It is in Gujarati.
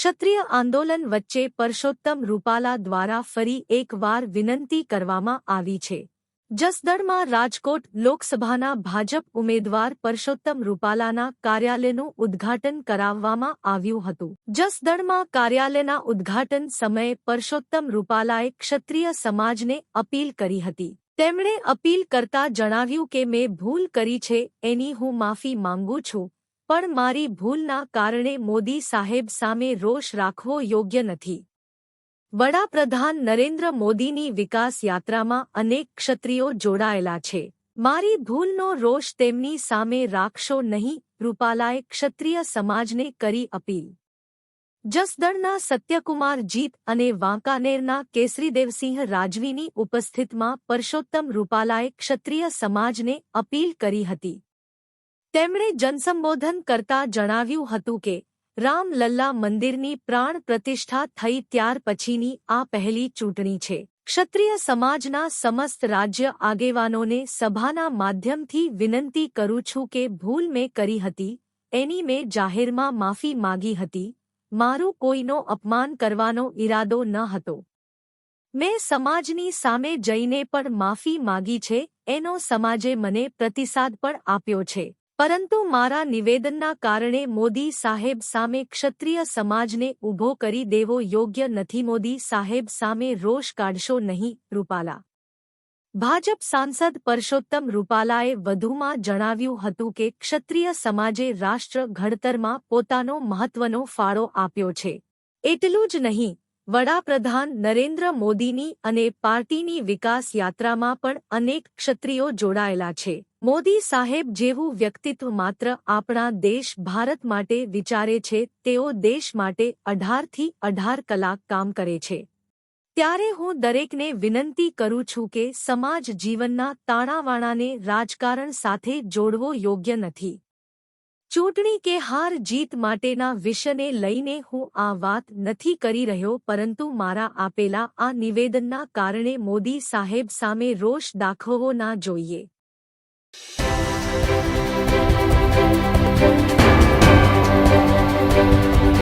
ક્ષત્રિય આંદોલન વચ્ચે પરસોત્તમ રૂપાલા દ્વારા ફરી એકવાર વિનંતી કરવામાં આવી છે. જસદણમાં રાજકોટ લોકસભાના ભાજપ ઉમેદવાર પરસોત્તમ રૂપાલાના કાર્યાલયનું ઉદ્ઘાટન કરાવવામાં આવ્યું હતું. જસદણમાં કાર્યાલયના ઉદ્ઘાટન સમયે પરસોત્તમ રૂપાલાએ ક્ષત્રિય સમાજને અપીલ કરી હતી. તેમણે અપીલ કરતા જણાવ્યું કે, મેં ભૂલ કરી છે, એની હું માફી માંગુ છું. પણ મારી ભૂલના કારણે મોદી સાહેબ સામે રોષ રાખવો યોગ્ય નથી. વડાપ્રધાન નરેન્દ્ર મોદીની વિકાસ યાત્રામાં અનેક ક્ષત્રિયો જોડાયેલા છે. મારી ભૂલનો રોષ તેમની સામે રાખશો નહીં, રૂપાલાએ ક્ષત્રિય સમાજને કરી અપીલ. જસદણના સત્યકુમાર જીત અને વાંકાનેરના કેસરીદેવસિંહ રાજવીની ઉપસ્થિતમાં પરસોત્તમ રૂપાલાએ ક્ષત્રિય સમાજને અપીલ કરી હતી. તેમણે જનસંબોધન કરતા જણાવ્યું હતું કે રામલલ્લા મંદિરની પ્રાણ પ્રતિષ્ઠા થઈ ત્યાર પછીની આ પહેલી ચૂંટણી છે. ક્ષત્રિય સમાજના સમસ્ત રાજ્ય આગેવાનોને સભાના માધ્યમથી વિનંતી કરું છું કે ભૂલ મેં કરી હતી, એની મેં જાહેરમાં માફી માગી હતી, મારું કોઈનો અપમાન કરવાનો ઈરાદો ન હતો. મેં સમાજની સામે જઈને પણ માફી માગી છે, એનો સમાજે મને પ્રતિસાદ પણ આપ્યો છે. પરંતુ મારા નિવેદનના કારણે મોદી સાહેબ સામે ક્ષત્રિય સમાજને ઊભો કરી દેવો યોગ્ય નથી. મોદી સાહેબ સામે રોષ કાઢશો નહીં, રૂપાલા. ભાજપ સાંસદ પરષોત્તમ રૂપાલાએ વધુમાં જણાવ્યું હતું કે ક્ષત્રિય સમાજે રાષ્ટ્ર ઘડતરમાં પોતાનો મહત્વનો ફાળો આપ્યો છે. એટલું જ નહીં વડાપ્રધાન નરેન્દ્ર મોદીની અને પાર્ટીની વિકાસ યાત્રામાં પણ અનેક ક્ષત્રિયો જોડાયેલા છે. મોદી સાહેબ જેવું વ્યક્તિત્વ માત્ર આપણા દેશ ભારત માટે વિચારે છે, તેઓ દેશ માટે અઢારથી અઢાર કલાક કામ કરે છે. ત્યારે હું દરેકને વિનંતી કરું છું કે સમાજ જીવનના તાણાવાણાને રાજકારણ સાથે જોડવો યોગ્ય નથી. ચૂંટણી કે હાર જીત માટેના વિષયને લઈને હું આ વાત નથી કરી રહ્યો, પરંતુ મારા આપેલા આ નિવેદનના કારણે મોદી સાહેબ સામે રોષ દાખવવો ના જોઈએ.